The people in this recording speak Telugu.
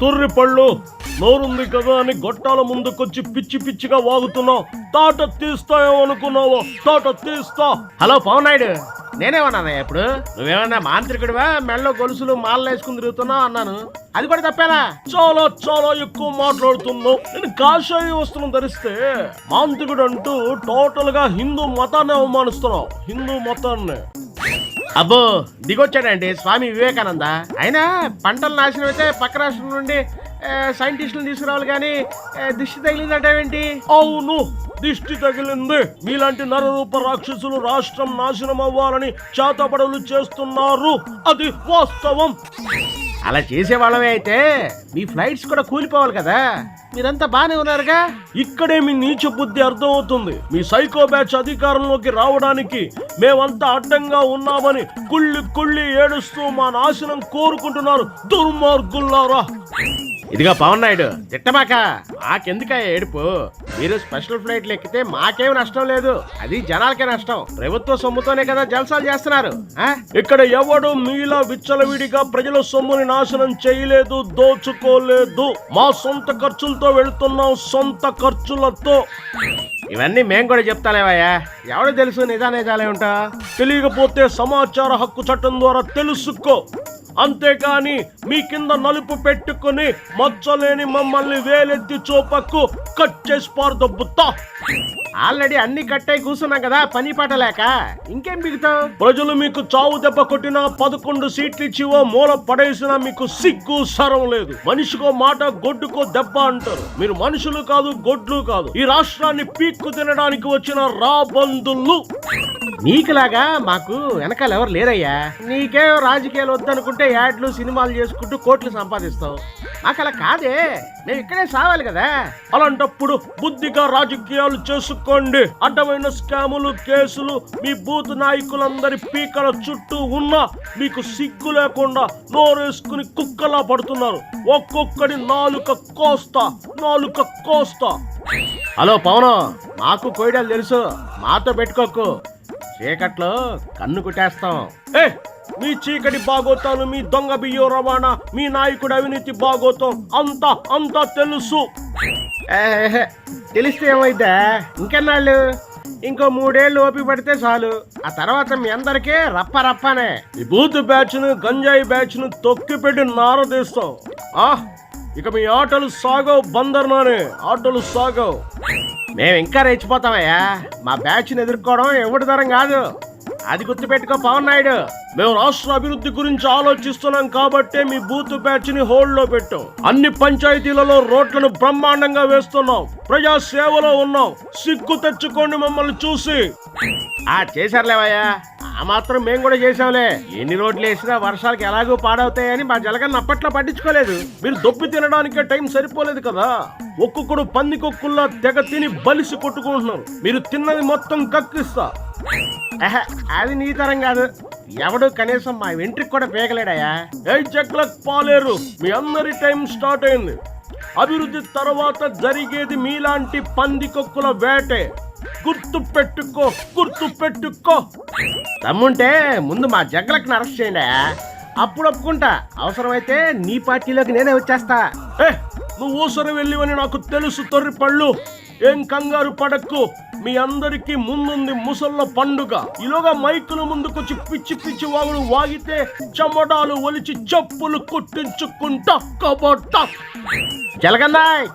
తొర్రి పళ్ళు. నోరుంది కదా అని గొట్టాల ముందుకొచ్చి పిచ్చి పిచ్చిగా వాగుతున్నావు తాట తీస్తాయేమో అనుకున్నావా. తాట తీస్తా. హలో పవన్ నాయుడు నేనేమన్నా ఇప్పుడు నువ్వేమన్నా మాంత్రికుడివా? మెళ్ళో గొలుసులు మాలలు వేసుకుని తిరుగుతున్నావు అన్నాను. అది కూడా తప్పేలా చాలా చాలా ఎక్కువ మాట్లాడుతున్నావు. నేను కాషాయ వస్త్రం ధరిస్తే మాంత్రికుడు అంటూ టోటల్గా హిందూ మతాన్ని అవమానిస్తున్నావు. హిందూ మతాన్ని. అబ్బో దిగొచ్చాడండి స్వామి వివేకానంద. అయినా పంటలు నాశనం అయితే పక్క రాష్ట్రం నుండి సైంటిస్టులు తీసుకురావాలి కానీ దిష్టి తగిలిందంటేంటి అవును దిష్టి తగిలింది. మీలాంటి నరరూప రాక్షసులు రాష్ట్రం నాశనం అవ్వాలని చేతబడులు చేస్తున్నారు. అది వాస్తవం. అలా చేసే వాళ్ళమే అయితే మీ ఫ్లైట్స్ కూడా కూలిపోవాలి కదా? మీరంతా బాగానే ఉన్నారుగా? ఇక్కడే మీ నీచ బుద్ధి అర్థమవుతుంది. మీ సైకో బ్యాచ్ అధికారంలోకి రావడానికి మేమంతా అడ్డంగా ఉన్నామని కుళ్ళి కుళ్ళి ఏడుస్తూ మా నాశనం కోరుకుంటున్నారు దుర్మార్గుల్లారా. ఇదిగో పవన్ నాయుడు తిట్టమాక మాకెందుక ఏడుపు? మీరు స్పెషల్ ఫ్లైట్లు ఎక్కితే మాకేం నష్టం లేదు. అది జనాలకే నష్టం. ప్రభుత్వ సొమ్ముతోనే కదా జల్సాలు చేస్తున్నారు ఆ? ఇక్కడ ఎవడు మీలా విచ్చలవిడిగా ప్రజల సొమ్ముని నాశనం చేయలేదు దోచుకోలేదు. మా సొంత ఖర్చులతో వెళ్తున్నాం సొంత ఖర్చులతో. ఇవన్నీ మేము కూడా చెప్తాలేవయ్యా. ఎవడు తెలుసు నిజా నిజాలే ఉంటా? తెలియకపోతే సమాచార హక్కు చట్టం ద్వారా తెలుసుకో. అంతేకాని మీ కింద నలుపు పెట్టుకుని మచ్చలేని మమ్మల్ని వేలెత్తి చూపకు కట్ చేసి పారదొబ్బుతా. ఆల్రెడీ అన్ని కట్టాయి కూర్చున్నాం కదా పని పాట లేక ఇంకేం బిగుతావు ప్రజలు మీకు చావు దెబ్బ కొట్టినా పదకొండు సీట్లు ఇచ్చి ఓ మూల పడేసినా మీకు సిగ్గు సరం లేదు. మనిషికో మాట గొడ్డుకో దెబ్బ అంటారు. మీరు మనుషులు కాదు గొడ్లు కాదు. ఈ రాష్ట్రాన్ని పీక్కు తినడానికి వచ్చిన రాబందులు. నీకులాగా మాకు వెనకాల ఎవరు లేరయ్యా? నీకే రాజకీయాలు వద్దనుకుంటే యాడ్లు సినిమాలు చేసుకుంటూ కోట్లు సంపాదిస్తావు. మాకు అలా కాదే. మేము ఇక్కడే సావాలి కదా. అలాంటప్పుడు బుద్ధిగా రాజకీయాలు చేసుకోండి. అడ్డమైన స్కాములు కేసులు మీ బూత్ నాయకులందరి పీకల చుట్టూ ఉన్నా మీకు సిగ్గు లేకుండా నోరేసుకుని కుక్కలా పడుతున్నారు. ఒక్కొక్కడి నాలుక కోస్తా నాలుక కోస్తా. హలో పవన్ మాకు కోయడాలు తెలుసు. మాతో పెట్టుకోకు. చీకట్లో కన్ను కుట్టేస్తాం. ఏ మీ చీకటి బాగోతాను మీ దొంగ బియ్యం రవాణా మీ నాయకుడి అవినీతి బాగోతాం. అంతా అంతా తెలుసు. తెలిస్తే ఏమైద్దా? ఇంకెన్నాళ్ళు? ఇంకో మూడేళ్ళు ఓపిక పడితే చాలు. ఆ తర్వాత మీ అందరికీ రప్ప రప్పనే. ఈ బూత్ బ్యాచ్ను గంజాయి బ్యాచ్ను తొక్కి పెట్టి నారదీస్తాం. ఆ ఇక మీ ఆటలు సాగవు బందర్నానే. ఆటలు సాగవు. మేము ఇంకా రెచ్చిపోతామయ్యా. మా బ్యాచ్ని ఎదుర్కోవడం ఎవరి తరం కాదు. అది గుర్తుపెట్టుకో పవన్ నాయుడు. మేము రాష్ట్ర అభివృద్ధి గురించి ఆలోచిస్తున్నాం కాబట్టే మీ బూత్ బ్యాచ్ని హోల్డ్లో పెట్టాం. అన్ని పంచాయతీలలో రోడ్లను బ్రహ్మాండంగా వేస్తున్నాం. ప్రజా సేవలో ఉన్నాం. సిగ్గు తెచ్చుకోండి మమ్మల్ని చూసి. ఆ చేశారులేవయ్యా. ఆ మాత్రం మేము కూడా చేసాంలే ఎన్ని రోడ్లు వేసినా వర్షాలకి ఎలాగో పాడవుతాయని మా జలగన్న అప్పట్లో పట్టించుకోలేదు. మీరు దొప్పి తినడానికే టైం సరిపోలేదు కదా. ఒక్కొక్కడు పంది కొక్కుల్లో తెగ తిని బలిసి కొట్టుకుంటున్నారు. మీరు తిన్నది మొత్తం కక్కిస్తా. అది నీ తరం కాదు. ఎవడు కనీసం మా వెంట్రికి కూడా పేగలేడయా ఏ చెక్లకు పాలేరు. మీ అందరి టైం స్టార్ట్ అయింది. అభివృద్ధి తర్వాత జరిగేది మీలాంటి పందికొక్కుల వేటే. గుర్తు పెట్టుకో గుర్తు పెట్టుకో. దమ్ముంటే ముందు మా జగ్గలకు అరెస్ట్ చేయండి. అప్పుడు ఒప్పుకుంటా. అవసరమైతే నీ పార్టీలోకి నేనే వచ్చేస్తా. ఏ నువ్వు ఊసరి వెళ్ళివని నాకు తెలుసు తొర్రి పళ్ళు. ఏం కంగారు పడక్కు మీ అందరికీ ముందుంది ముసళ్ళ పండుగ. ఈలోగా మైకుల ముందుకొచ్చి పిచ్చి పిచ్చి వాగులు వాగితే చెమడాలు ఒలిచి చెప్పులు కుట్టించుకుంటా కబడ్డా జలగన్నాయ్